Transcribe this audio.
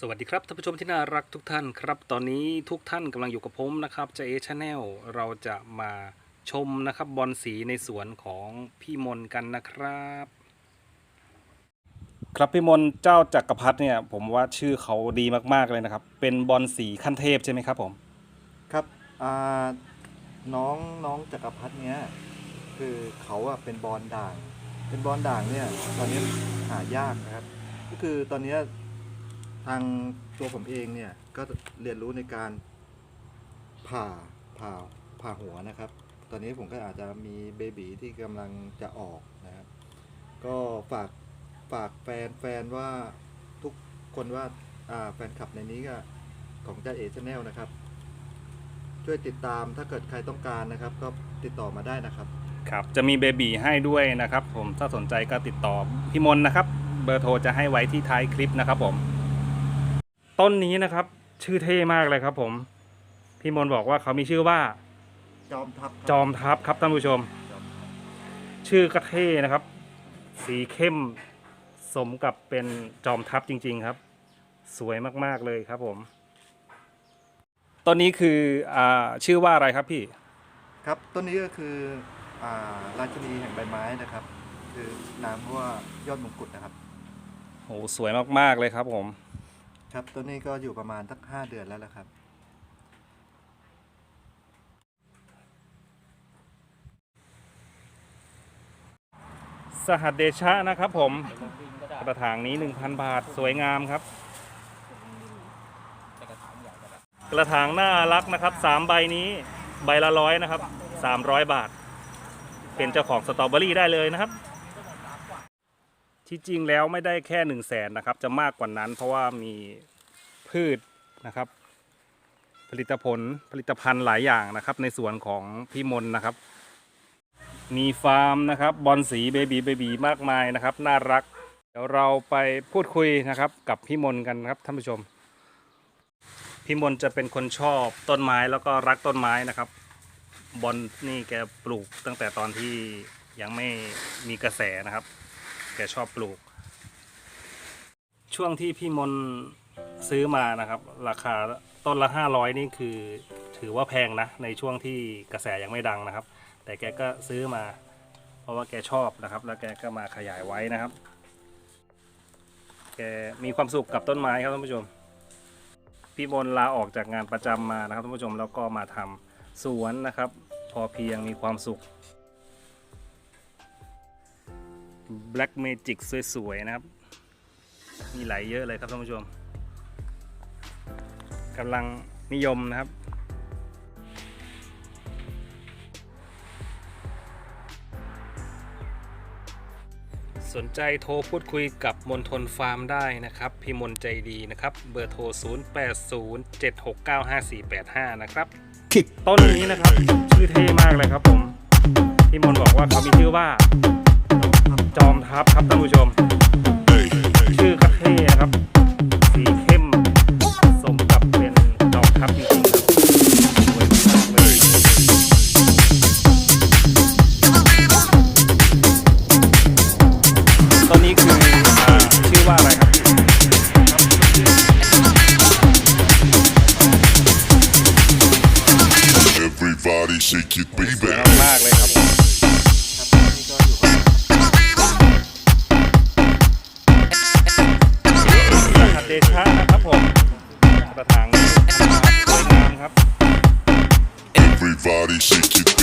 สวัสดีครับท่านผู้ชมที่น่ารักทุกท่านครับ ตอนนี้ทุกท่านกำลังอยู่กับผมนะครับเจเอชาแนลเราจะมาชมนะครับบอลสีในสวนของพี่มนกันนะครับ ครับพี่มนเจ้าจักรพรรดิเนี่ยผมว่าชื่อเขาดีมากๆเลยนะครับ เป็นบอลสีขั้นเทพใช่ไหมครับผมครับอ่าน้องน้องจักรพรรดิเนี้ยคือเขาอะเป็นบอลด่าง เป็นบอลด่างเนี่ยตอนนี้หายากนะครับ ก็คือตอนเนี้ย ทางตัวผมเองเนี่ย ก็เรียนรู้ในการผ่าผ่าผ่าหัวนะครับ ตอนนี้ผมก็อาจจะมีเบบีที่กำลังจะออกนะครับ ก็ฝากฝากแฟนแฟนว่าทุกคนว่าอ่าแฟนคลับในนี้ก็ของจ้าเอชแนลนะครับ ช่วยติดตามถ้าเกิดใครต้องการนะครับ ก็ติดต่อมาได้นะครับ ครับจะมีเบบีให้ด้วยนะครับ ผมถ้าสนใจก็ติดต่อพี่มนนะครับ เบอร์โทรจะให้ไว้ที่ท้ายคลิปนะครับผม ต้นนี้นะครับ ชื่อเท่มากเลยครับ ผมพี่มนบอกว่าเขามีชื่อว่า จอมทัพครับจอมทัพครับท่านผู้ชม จอมทัพชื่อก็เท่นะครับ สีเข้มสมกับเป็นจอมทัพจริง ๆครับ สวยมากๆเลยครับ ผมต้นนี้คืออ่าชื่อว่าอะไรครับพี่ ครับต้นนี้ก็คืออ่าราชินีแห่งใบไม้นะครับ คือนามว่ายอดมงกุฎนะครับ โหสวยมากๆเลยครับผม ครับต้นนี้ก็อยู่ประมาณสักห้าเดือนแล้วละครับ สหัสเดชะนะครับผมกระถางนี้ 1,000 บาทสวยงามครับ กระถางน่ารักนะครับสามใบนี้ใบละร้อยนะครับ300 บาท เป็นเจ้าของสตรอเบอรี่ได้เลยนะครับ ที่จริงแล้วไม่ได้แค่1นึ่งแสนนะครับ จะมากกว่านั้น เพราะว่ามีพืชนะครับ ผลิตผลผลิตภัณฑ์หลายอย่างนะครับ ในสวนของพี่มนนะครับ มีฟาร์มนะครับบอลสีเบบีเบบีมากมายนะครับ น่ารัก เดี๋ยวเราไปพูดคุยนะครับ กับพี่มนกันครับท่านผู้ชม พี่มนจะเป็นคนชอบต้นไม้แล้วก็รักต้นไม้นะครับ บอลนี่แกปลูกตั้งแต่ตอนที่ยังไม่มีกระแสนะครับ แกชอบปลูก ช่วงที่พี่มนซื้อมานะครับ ราคาต้นละ 500 นี่คือถือว่าแพงนะ ในช่วงที่กระแสยังไม่ดังนะครับ แต่แกก็ซื้อมา เพราะว่าแกชอบนะครับ แล้วแกก็มาขยายไว้นะครับ แกมีความสุขกับต้นไม้ครับท่านผู้ชม พี่มนลาออกจากงานประจำมานะครับท่านผู้ชมแล้วก็มาทำสวนนะครับ พอเพียงมีความสุข Black Magic สวยๆนะครับ มีไหลเยอะเลยครับท่านผู้ชมกำลังนิยมนะครับ สนใจโทรพูดคุยกับมนทนฟาร์มได้นะครับ พี่มนใจดีนะครับ เบอร์โทร 0807695485 นะครับต้นนี้นะครับ ชื่อเท่มากเลยครับผม พี่มนบอกว่าเขามีชื่อว่า จอมทัพครับท่านผู้ชม ชื่อก็เท่นะครับ สีเข้มสมกับเป็นจอมทัพจริงๆครับสวยมากเลยตัวนี้คืออ่าชื่อว่าอะไรครับ Everybody shake your สวย baby. มากๆเลยครับผมครับ ชะนะครับผมกระถางนี้สวยงามครับ Everybody shake your.